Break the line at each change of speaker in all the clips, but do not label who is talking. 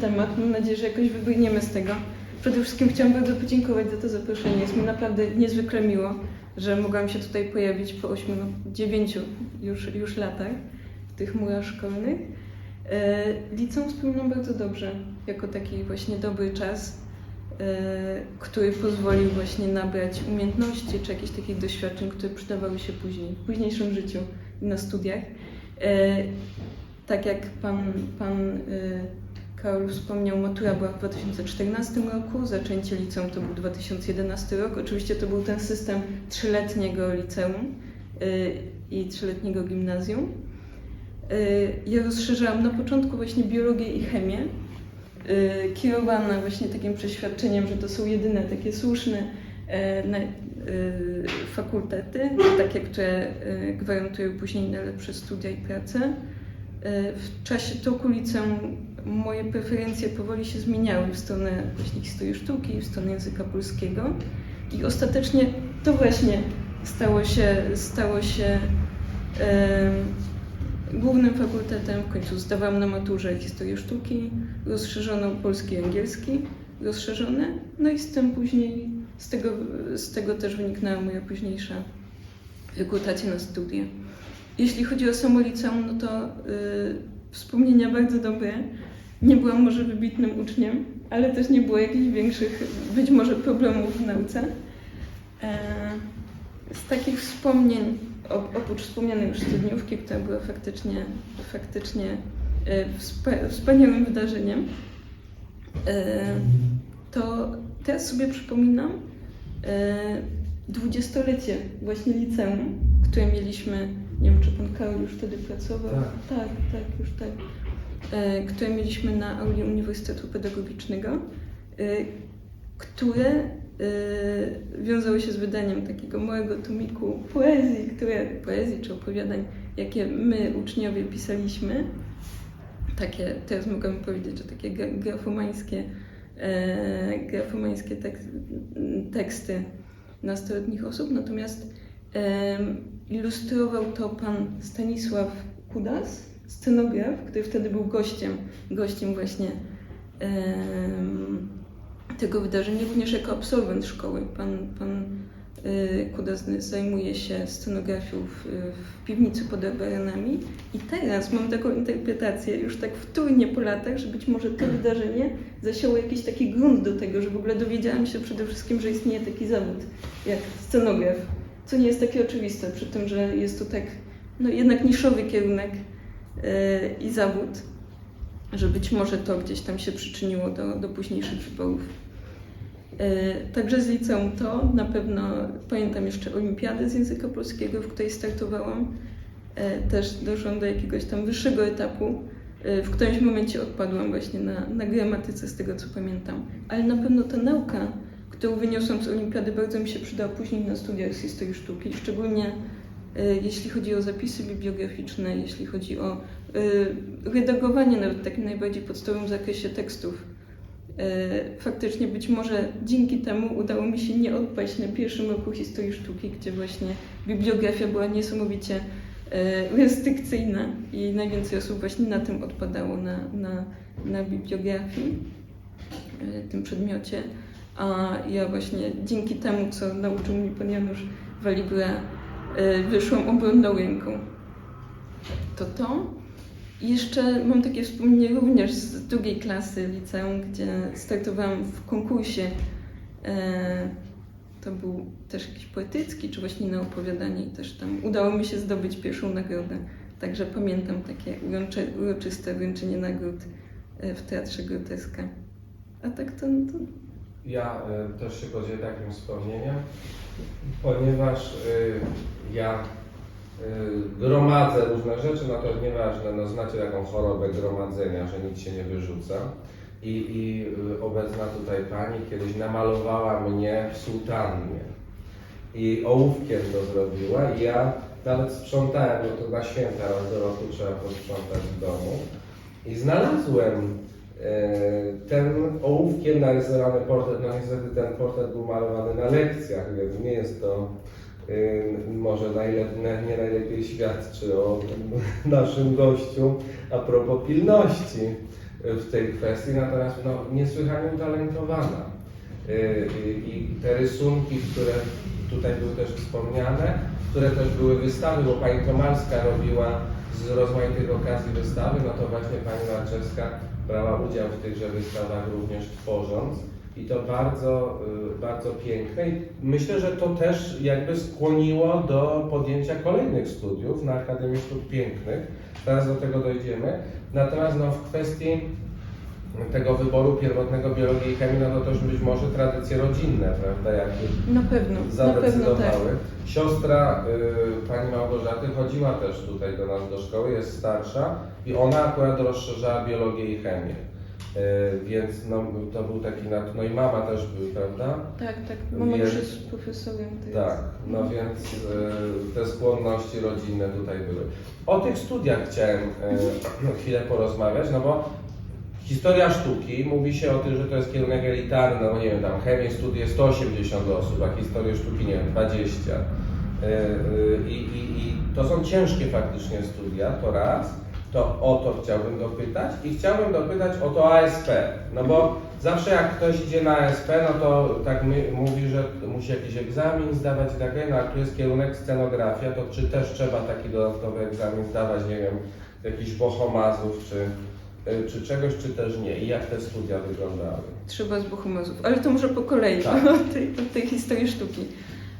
temat. Mam nadzieję, że jakoś wybrniemy z tego. Przede wszystkim chciałam bardzo podziękować za to zaproszenie. Jest mi naprawdę niezwykle miło, że mogłam się tutaj pojawić po 8, no, 9 już, już latach w tych murach szkolnych. E, Liceum wspominam bardzo dobrze, jako taki właśnie dobry czas, e, który pozwolił właśnie nabrać umiejętności czy jakichś takich doświadczeń, które przydawały się później, w późniejszym życiu na studiach. E, Tak jak pan, pan Karol wspomniał, matura była w 2014 roku, zaczęcie liceum to był 2011 rok. Oczywiście to był ten system trzyletniego liceum y, i trzyletniego gimnazjum. Y, Ja rozszerzałam na początku właśnie biologię i chemię, y, kierowana właśnie takim przeświadczeniem, że to są jedyne takie słuszne e, fakultety, takie, które gwarantują później najlepsze studia i pracę. W czasie toku liceum moje preferencje powoli się zmieniały w stronę właśnie historii sztuki, w stronę języka polskiego i ostatecznie to właśnie stało się, stało się em, głównym fakultetem. W końcu zdawałam na maturze historię sztuki, rozszerzoną polski i angielski, rozszerzone, no i z tym później, z tego, z tego też wyniknęła moja późniejsza rekrutacja na studia. Jeśli chodzi o samo liceum, no to y, wspomnienia bardzo dobre. Nie byłam może wybitnym uczniem, ale też nie było jakichś większych, być może problemów w nauce. E, z takich wspomnień, op- oprócz wspomnianej już studniówki, która była faktycznie, faktycznie e, wspa- wspaniałym wydarzeniem, e, to teraz sobie przypominam dwudziestolecie właśnie liceum, które mieliśmy, nie wiem czy pan Karol już wtedy pracował,
Tak.
tak, tak już tak, które mieliśmy na auli Uniwersytetu Pedagogicznego, e, które e, wiązały się z wydaniem takiego małego tomiku poezji, które, poezji czy opowiadań, jakie my uczniowie pisaliśmy. Takie, teraz mogę powiedzieć, że takie gra- grafomańskie, e, grafomańskie tek- teksty nastoletnich osób, natomiast ilustrował to pan Stanisław Kudas, scenograf, który wtedy był gościem, gościem właśnie em, tego wydarzenia, również jako absolwent szkoły. Pan, pan y, Kudas zajmuje się scenografią w, w piwnicy pod Baranami i teraz mam taką interpretację, już tak wtórnie po latach, że być może to wydarzenie zasiało jakiś taki grunt do tego, że w ogóle dowiedziałam się przede wszystkim, że istnieje taki zawód jak scenograf, co nie jest takie oczywiste, przy tym, że jest to tak no jednak niszowy kierunek i zawód, że być może to gdzieś tam się przyczyniło do, do późniejszych wyborów. E, Także z liceum to na pewno pamiętam jeszcze olimpiadę z języka polskiego, w której startowałam. E, Też doszłam do jakiegoś tam wyższego etapu. W którymś momencie odpadłam właśnie na, na gramatyce z tego co pamiętam. Ale na pewno ta nauka, którą wyniosłam z olimpiady bardzo mi się przydała później na studiach z historii sztuki, szczególnie jeśli chodzi o zapisy bibliograficzne, jeśli chodzi o e, redagowanie nawet w takim najbardziej podstawowym zakresie tekstów. E, Faktycznie być może dzięki temu udało mi się nie odpaść na pierwszym roku historii sztuki, gdzie właśnie bibliografia była niesamowicie restrykcyjna i najwięcej osób właśnie na tym odpadało, na, na, na bibliografii, tym przedmiocie. A ja właśnie dzięki temu, co nauczył mnie pan Janusz Walibra, wyszłam obronną ręką. To to. I jeszcze mam takie wspomnienie również z drugiej klasy liceum, gdzie startowałam w konkursie. E, to był też jakiś poetycki, czy właśnie na opowiadanie i też tam udało mi się zdobyć pierwszą nagrodę. Także pamiętam takie urocze, uroczyste wręczenie nagród e, w Teatrze Groteska. A tak to, to
Ja y, też się podzielę takim wspomnieniem, ponieważ y, ja y, gromadzę różne rzeczy, no to nieważne, no znacie taką chorobę gromadzenia, że nic się nie wyrzuca. I, i obecna tutaj pani kiedyś namalowała mnie w sutannie i ołówkiem to zrobiła i ja nawet sprzątałem, bo to na święta raz do roku trzeba posprzątać w domu i znalazłem e, ten ołówkiem narysowany portret, no niestety ten portret był malowany na lekcjach, więc nie jest to e, może najlep, nie, najlepiej świadczy o naszym gościu a propos pilności. w tej kwestii, natomiast no, niesłychanie utalentowana. Y, I i te rysunki, które tutaj były też wspomniane, które też były wystawy, bo pani Tomalska robiła z rozmaitych okazji wystawy, no to właśnie pani Marczewska brała udział w tychże wystawach również tworząc. I to bardzo, y, bardzo piękne. I myślę, że to też jakby skłoniło do podjęcia kolejnych studiów na Akademii Sztuk Pięknych. Zaraz do tego dojdziemy. Natomiast no, w kwestii tego wyboru pierwotnego biologii i chemii, no to też być może tradycje rodzinne, prawda, jakie
Na pewno, na pewno tak.
zadecydowały. Siostra y, pani Małgorzaty chodziła też tutaj do nas do szkoły, jest starsza i ona akurat rozszerzała biologię i chemię. Y, więc no, to był taki, nat- no i mama też był, prawda?
Tak, tak. Mama
Wie-
już jest profesorem. to
Tak, no więc y, te skłonności rodzinne tutaj były. O tych studiach chciałem y, chwilę porozmawiać, no bo historia sztuki, mówi się o tym, że to jest kierunek elitarny, no nie wiem, tam chemię studiuje 180 osób, a historię sztuki, nie wiem, 20. Y, y, I, i, I to są ciężkie faktycznie studia, to raz. To o to chciałbym dopytać i chciałbym dopytać o to ASP. No bo zawsze jak ktoś idzie na ASP, no to tak my, mówi, że musi jakiś egzamin zdawać i tak dalej, no a tu jest kierunek scenografia, to czy też trzeba taki dodatkowy egzamin zdawać, nie wiem, jakichś bohomazów, czy, czy czegoś, czy też nie? I jak te studia wyglądały?
Trzeba z Bohumozów. Ale to może po kolei,
Tak.
od, tej, od tej historii sztuki.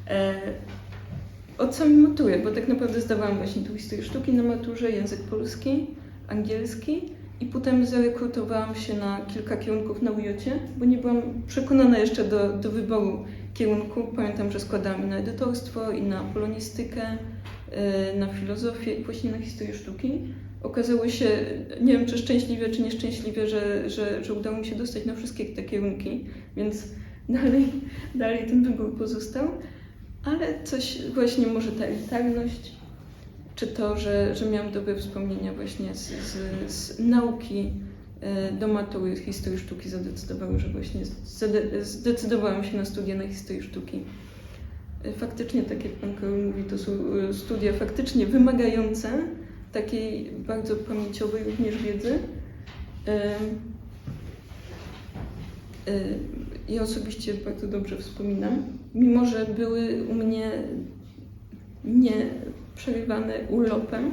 E, od samej matury, bo tak naprawdę zdawałam właśnie tą historię sztuki na maturze, język polski, angielski i potem zarekrutowałam się na kilka kierunków na UJOcie, bo nie byłam przekonana jeszcze do, do wyboru kierunku. Pamiętam, że składałam i na edytorstwo, i na polonistykę, e, na filozofię i właśnie na historię sztuki. Okazało się, nie wiem czy szczęśliwie, czy nieszczęśliwie, że, że, że udało mi się dostać na wszystkie te kierunki, więc dalej, dalej ten wybór pozostał. Ale coś właśnie może ta elitarność, czy to, że, że miałam dobre wspomnienia właśnie z, z, z nauki e, do matury historii sztuki zadecydowały, że właśnie zdecydowałam się na studia na historii sztuki. E, Faktycznie, tak jak Pan Karol mówi, to są e, studia faktycznie wymagające takiej bardzo pamięciowej również wiedzy. Ja osobiście bardzo dobrze wspominam, mimo że były u mnie nie przerywane urlopem,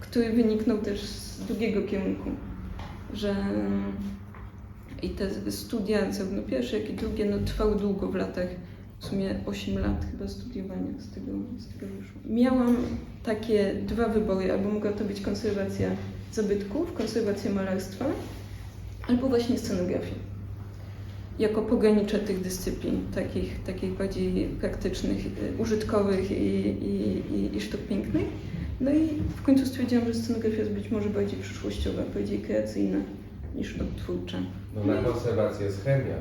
który wyniknął też z drugiego kierunku, że i te studia, zarówno pierwsze, jak i drugie, no, trwały długo w latach, w sumie 8 lat chyba studiowania z tego, z tego wyszło. Miałam takie dwa wybory, albo mogła to być konserwacja zabytków, konserwacja malarstwa, albo właśnie scenografia. Jako pogranicze tych dyscyplin, takich, takich bardziej praktycznych, y, użytkowych i, i, i, i sztuk pięknych. No i w końcu stwierdziłam, że scenografia jest być może bardziej przyszłościowa, bardziej kreacyjna niż odtwórcza.
No na konserwację jest chemia.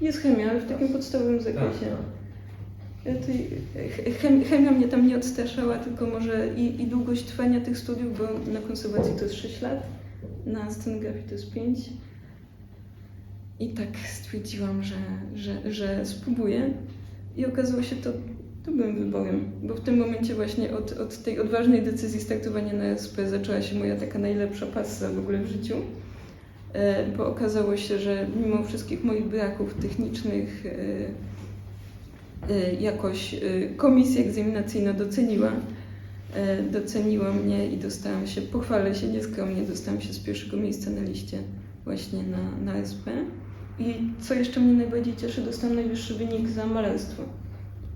Jest chemia, ale w takim podstawowym
Tak,
zakresie. Tej, chem, chemia mnie tam nie odstraszała, tylko może i, i długość trwania tych studiów, bo na konserwacji to jest 6 lat, na scenografii to jest 5. I tak stwierdziłam, że, że, że spróbuję. I okazało się to dobrym wyborem, bo w tym momencie właśnie od, od tej odważnej decyzji startowania na SP zaczęła się moja taka najlepsza passa w ogóle w życiu. E, Bo okazało się, że mimo wszystkich moich braków technicznych, e, e, jakoś e, komisja egzaminacyjna doceniła. e, Doceniła mnie i dostałam się, pochwalę się nieskromnie, dostałam się z pierwszego miejsca na liście właśnie na, na SP. I co jeszcze mnie najbardziej cieszy, dostałam najwyższy wynik za malarstwo,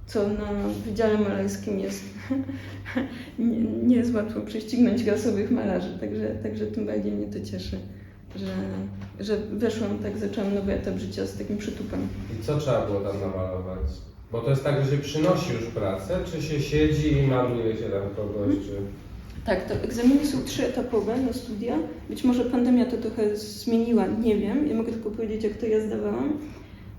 co na Wydziale Malarskim jest nie, nie jest łatwo prześcignąć rasowych malarzy, także, także tym bardziej mnie to cieszy, że, że weszłam, tak zaczęłam nowy etap życia z takim przytupem.
I co trzeba było tam namalować? Bo to jest tak, że się przynosi już pracę, czy się siedzi i maluje się tam kogoś, czy...
Tak, to egzaminy są trzyetapowe na studia. Być może pandemia to trochę zmieniła, nie wiem. Ja mogę tylko powiedzieć, jak to ja zdawałam.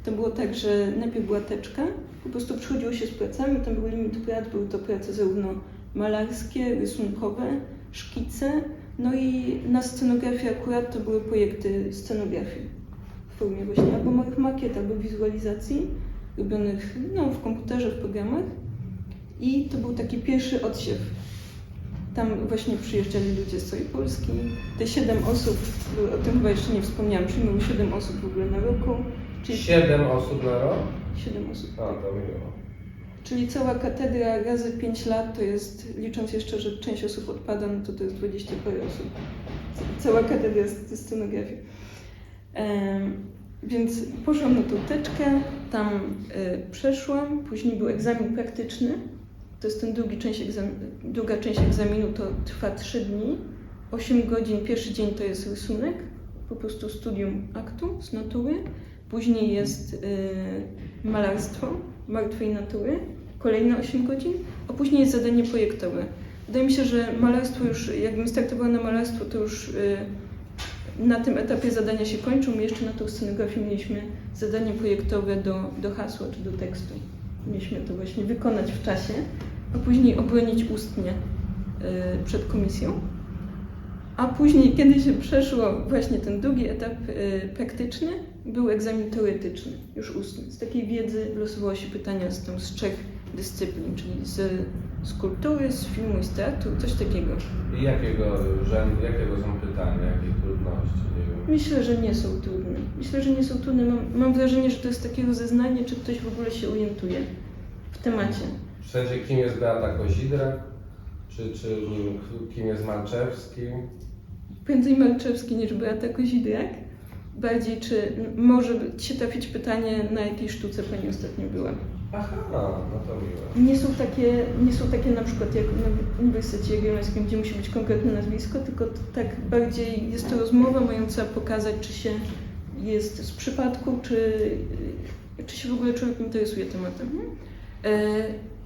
To było tak, że najpierw była teczka, po prostu przychodziło się z pracami, tam były limity prac, były to prace zarówno malarskie, rysunkowe, szkice, no i na scenografię akurat to były projekty scenografii w formie właśnie albo moich makiet, albo wizualizacji robionych no, w komputerze, w programach. I to był taki pierwszy odsiew Tam właśnie przyjeżdżali ludzie z całej Polski. Te siedem osób, o tym chyba jeszcze nie wspomniałam, przyjmują siedem osób w ogóle na roku. Czyli
Siedem osób na rok?
siedem osób.
A, to miło.
Czyli cała katedra razy 5 lat to jest, licząc jeszcze, że część osób odpada, no to to jest 20 parę osób. Cała katedra z scenografii. Em, więc poszłam na tą teczkę, tam y, przeszłam, później był egzamin praktyczny. To jest ten drugi część egzam, druga część egzaminu, to trwa 3 dni. 8 godzin, pierwszy dzień to jest rysunek, po prostu studium aktu z natury. Później jest y, malarstwo martwej natury, kolejne 8 godzin, a później jest zadanie projektowe. Wydaje mi się, że malarstwo już, jakbym startowała na malarstwo, to już y, na tym etapie zadania się kończą. My jeszcze na tą scenografię mieliśmy zadanie projektowe do, do hasła czy do tekstu. Mieliśmy to właśnie wykonać w czasie, a później obronić ustnie y, przed komisją. A później, kiedy się przeszło właśnie ten drugi etap y, praktyczny, był egzamin teoretyczny, już ustny. Z takiej wiedzy losowało się pytania z, tam, z trzech dyscyplin, czyli z, z kultury, z filmu i z teatru, coś takiego.
I jakiego rzędu, jakiego są pytania, jakich trudności?
Myślę, że nie są trudne. Myślę, że nie są trudne. Mam, mam wrażenie, że to jest takie rozeznanie, czy ktoś w ogóle się orientuje w temacie.
W sensie, kim jest Beata Kozidra? Czy, czy kim jest Malczewski?
Prędzej Malczewski niż Beata Kozidrak. Bardziej, czy może się trafić pytanie, na jakiej sztuce Pani ostatnio była.
Aha, no to miłe.
Nie są takie, nie są takie na przykład jak na Uniwersytecie Jagiellońskim, gdzie musi być konkretne nazwisko, tylko to tak bardziej jest to rozmowa mająca pokazać, czy się jest z przypadku, czy, czy się w ogóle człowiek interesuje tematem. E,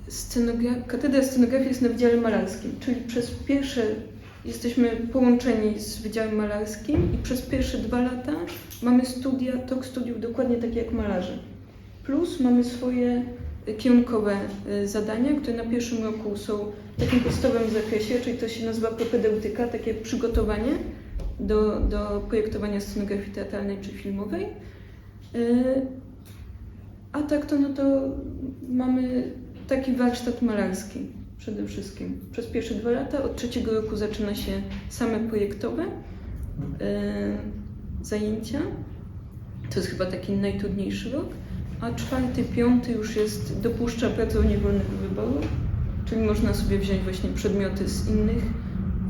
Scenogra- Katedra scenografii jest na Wydziale Malarskim, czyli przez pierwsze jesteśmy połączeni z Wydziałem Malarskim i przez pierwsze dwa lata mamy studia, tok studiów dokładnie takie jak malarze. Plus mamy swoje y, kierunkowe y, zadania, które na pierwszym roku są w takim podstawowym zakresie, czyli to się nazywa propedeutyka, takie przygotowanie do, do projektowania scenografii teatralnej czy filmowej. Y, A tak to, no to mamy taki warsztat malarski przede wszystkim. Przez pierwsze dwa lata, od trzeciego roku zaczyna się same projektowe zajęcia. To jest chyba taki najtrudniejszy rok. A czwarty, piąty już jest, dopuszcza pracownię wolnego wyboru, czyli można sobie wziąć właśnie przedmioty z innych,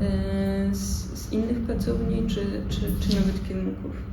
e, z, z innych pracowni czy, czy, czy nawet kierunków.